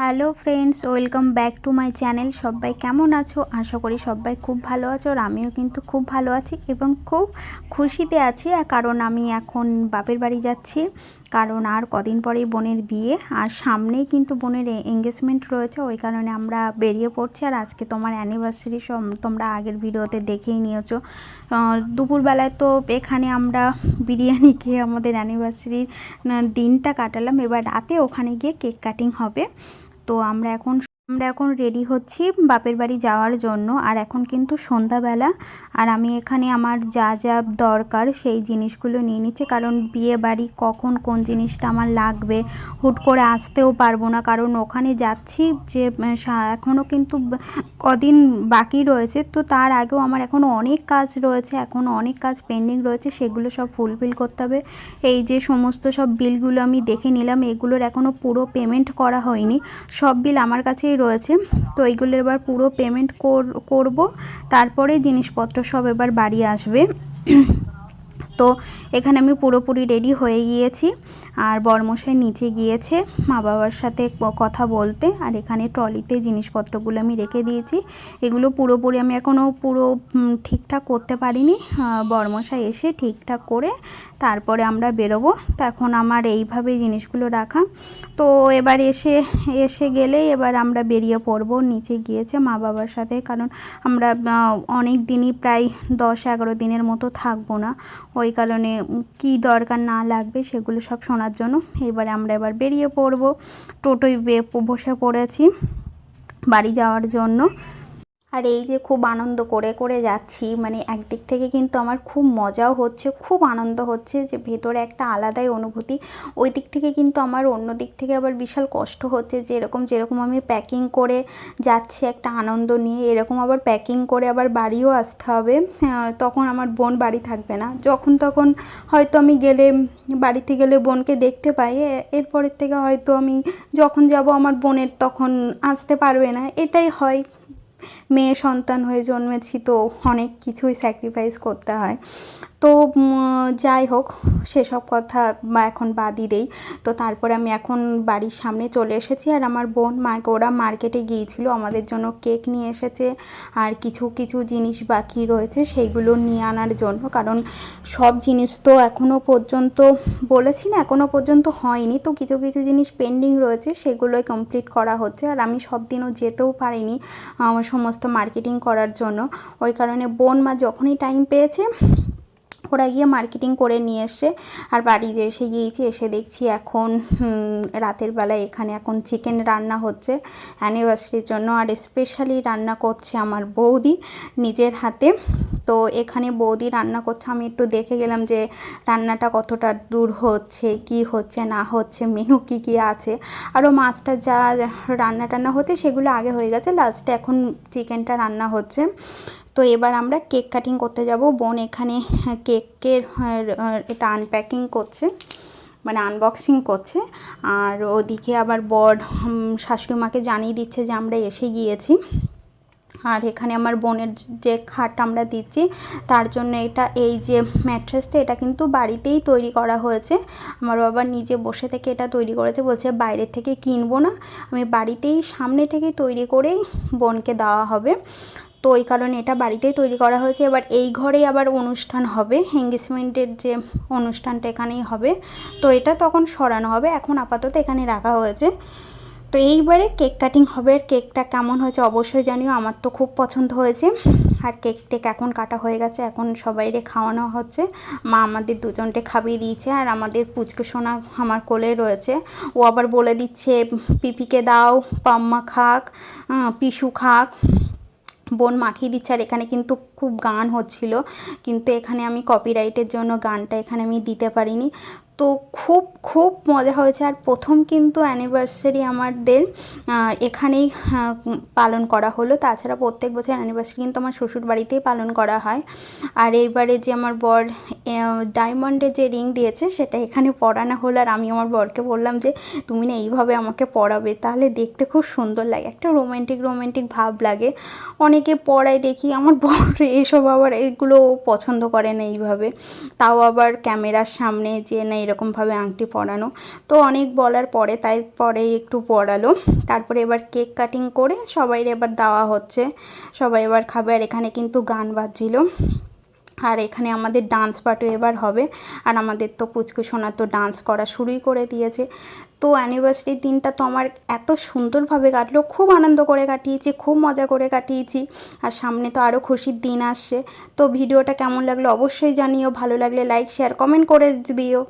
Hello friends, welcome back to my channel. সবাই কেমন আছো? আশা করি সবাই খুব ভালো আছো আর আমিও কিন্তু খুব ভালো আছি এবং খুব খুশিতে আছি। কারণ আমি এখন বাপের বাড়ি যাচ্ছি। কারণ আর কদিন পরেই বোনের বিয়ে। আর সামনেই কিন্তু বোনের এঙ্গেজমেন্ট রয়েছে। ওই কারণে আমরা বেরিয়ে পড়ছি। আর আজকে তোমার অ্যানিভার্সারি সব তোমরা আগের ভিডিওতে দেখেই নিয়েছো। দুপুরবেলায় তো এখানে আমরা বিরিয়ানি খেয়ে আমাদের অ্যানিভার্সারির দিনটা কাটালাম। এবার রাতে ওখানে গিয়ে কেক কাটিং হবে। তো আমরা এখন আমরা এখন রেডি হচ্ছি বাপের বাড়ি যাওয়ার জন্য। আর এখন কিন্তু সন্ধ্যাবেলা। আর আমি এখানে আমার যা যা দরকার সেই জিনিসগুলো নিয়ে নিচ্ছি। কারণ বিয়ে বাড়ি কখন কোন জিনিসটা আমার লাগবে, হুট করে আসতেও পারব না। কারণ ওখানে যাচ্ছি যে এখনও কিন্তু কদিন বাকি রয়েছে। তো তার আগেও আমার এখনও অনেক কাজ রয়েছে। এখনও অনেক কাজ পেন্ডিং রয়েছে। সেগুলো সব ফুলফিল করতে হবে। এই যে সমস্ত সব বিলগুলো আমি দেখে নিলাম, এগুলোর এখনও পুরো পেমেন্ট করা হয়নি। সব বিল আমার কাছেই রয়েছে। তো এইগুলো এবার পুরো পেমেন্ট করব। তারপরে জিনিসপত্র সব এবার বাড়ি আসবে। তো এখানে আমি পুরোপুরি রেডি হয়ে গিয়েছি। আর বরমশাই নিচে গিয়েছে মা বাবার সাথে কথা বলতে, আর এখানে ট্রলিতে জিনিসপত্রগুলো আমি রেখে দিয়েছি। এগুলো পুরোপুরি আমি এখনও পুরো ঠিকঠাক করতে পারিনি। বরমশাই এসে ঠিকঠাক করে তারপরে আমরা বেরোবো। তো এখন আমার এইভাবে জিনিসগুলো রাখা। তো এবার এসে এসে গেলেই এবার আমরা বেরিয়ে পড়ব। নিচে গিয়েছে মা বাবার সাথে, কারণ আমরা অনেক দিনই প্রায় দশ এগারো দিনের মতো থাকব না। ওই কারণে কি দরকার না লাগবে সেগুলো সব শোনার জন্য। এবারে আমরা এবার বেরিয়ে পড়ব। টোটোয় বসে পড়েছি বাড়ি যাওয়ার জন্য। আর এই যে খুব আনন্দ করে করে যাচ্ছি মানে একদিক থেকে কিন্তু আমার খুব মজাও হচ্ছে, খুব আনন্দ হচ্ছে যে ভেতরে একটা আলাদাই অনুভূতি। ওই দিক থেকে কিন্তু আমার অন্য দিক থেকে আবার বিশাল কষ্ট হচ্ছে যে এরকম, যেরকম আমি প্যাকিং করে যাচ্ছি, একটা আনন্দ নিয়ে, এরকম আবার প্যাকিং করে আবার বাড়িও আসতে হবে তখন আমার বোন বাড়ি থাকবে না। যখন তখন হয়তো আমি গেলে, বাড়িতে গেলে বোনকে দেখতে পাই এরপরের থেকে হয়তো আমি যখন যাব আমার বোনের তখন আসতে পারবে না, এটাই হয়। মেয়ে সন্তান হয়ে জন্মেছি, তো অনেক কিছুই স্যাক্রিফাইস করতে হয়। তো যাই হোক, সেসব কথা বা এখন বাদই দেই। তো তারপরে আমি এখন বাড়ির সামনে চলে এসেছি আর আমার বোন মাকে ওরা মার্কেটে গিয়েছিল, আমাদের জন্য কেক নিয়ে এসেছে আর কিছু কিছু জিনিস বাকি রয়েছে, সেইগুলো নিয়ে আনার জন্য। কারণ সব জিনিস তো এখনও পর্যন্ত, বলেছি না এখনও পর্যন্ত হয়নি, তো কিছু কিছু জিনিস পেন্ডিং রয়েছে, সেগুলোই কমপ্লিট করা হচ্ছে। আর আমি সব দিনও যেতেও পারিনি, আমার সমস্ত মার্কেটিং করার জন্য। ওই কারণে বোন মা যখনই টাইম পেয়েছে, ওরা গিয়ে মার্কেটিং করে নিয়ে এসছে। আর বাড়ি যে এসে গিয়েছি, এসে দেখছি এখন রাতের বেলায় এখানে এখন চিকেন রান্না হচ্ছে অ্যানিভার্সারির জন্য। আর স্পেশালি রান্না করছে আমার বৌদি নিজের হাতে। তো এখানে বৌদি রান্না করছে। আমি একটু দেখে গেলাম যে রান্নাটা কতটা দূর হচ্ছে, কি হচ্ছে, না হচ্ছে মেনু কী কী আছে। আরও মাছটা যা রান্না টান্না হচ্ছে সেগুলো আগে হয়ে গেছে লাস্টে এখন চিকেনটা রান্না হচ্ছে। তো এবার আমরা কেক কাটিং করতে যাব। বোন এখানে কেকের এটা আনপ্যাকিং করছে মানে আনবক্সিং করছে। আর ওদিকে আবার বর শাশুড়ি মাকে জানিয়ে দিচ্ছে যে আমরা এসে গিয়েছি। আর এখানে আমার বোনের যে খাট আমরা দিচ্ছি, তার জন্য এটা, এই যে ম্যাট্রেসটা, এটা কিন্তু বাড়িতেই তৈরি করা হয়েছে। আমার বাবা নিজে বসে থেকে এটা তৈরি করেছে, বলছে বাইরের থেকে কিনবো না, আমি বাড়িতেই সামনে থেকেই তৈরি করেই বোনকে দেওয়া হবে। তো ওই কারণে এটা বাড়িতেই তৈরি করা হয়েছে। এবার এই ঘরেই আবার অনুষ্ঠান হবে এঙ্গেজমেন্টের যে অনুষ্ঠানটা এখানেই হবে। তো এটা তখন সরানো হবে, এখন আপাতত এখানে রাখা হয়েছে। তো এইবারে কেক কাটিং হবে কেকটা কেমন হয়েছে অবশ্যই জানিও, আমার তো খুব পছন্দ হয়েছে। আর কেক টেক এখন কাটা হয়ে গেছে, এখন সবাইরে খাওয়ানো হচ্ছে। মা আমাদের দুজনটে খাবিয়ে দিয়েছে আর আমাদের পুচকু সোনা আমার কোলে রয়েছে। ও আবার বলে দিচ্ছে, পিপিকে দাও, পাম্মা খাক পিসু খাক। বোন মাখিয়ে দিচ্ছে আর এখানে কিন্তু খুব গান হচ্ছিল। কিন্তু এখানে আমি কপিরাইটের জন্য গানটা এখানে আমি দিতে পারিনি। তো খুব খুব মজা হয়েছে। আর প্রথম কিন্তু অ্যানিভার্সারি আমাদের এখানেই পালন করা হলো। তাছাড়া প্রত্যেক বছর অ্যানিভার্সারি কিন্তু আমার শ্বশুর বাড়িতেই পালন করা হয়। আর এইবারে যে আমার বর ডায়মন্ডের যে রিং দিয়েছে, সেটা এখানে পরানো হলো। আর আমি আমার বরকে বললাম যে, তুমি না এইভাবে আমাকে পরাবে, তাহলে দেখতে খুব সুন্দর লাগে। একটা রোমান্টিক রোমান্টিক ভাব লাগে। অনেকে পড়ায় দেখি, আমার বর এসব আবার এগুলো পছন্দ করে না এইভাবে। তাও আবার ক্যামেরার সামনে যে না এরকমভাবে আংটি পরানো। তো অনেক বলার পরে তাই পরে একটু পরালো। তারপরে এবার কেক কাটিং করে সবাই এবার দেওয়া হচ্ছে। সবাই এবার খাবে আর এখানে কিন্তু গান বাজছিল। আর এখানে আমাদের ডান্স পার্টও এবার হবে। আর আমাদের তো পুচকু সোনা তো ডান্স করা শুরুই করে দিয়েছে। তো অ্যানিভার্সারির দিনটা তো আমার এত সুন্দরভাবে কাটলো। খুব আনন্দ করে কাটিয়েছি, খুব মজা করে কাটিয়েছি। আর সামনে তো আরও খুশির দিন আসছে। তো ভিডিওটা কেমন লাগল অবশ্যই জানিও। ভালো লাগলে লাইক শেয়ার কমেন্ট করে দিও।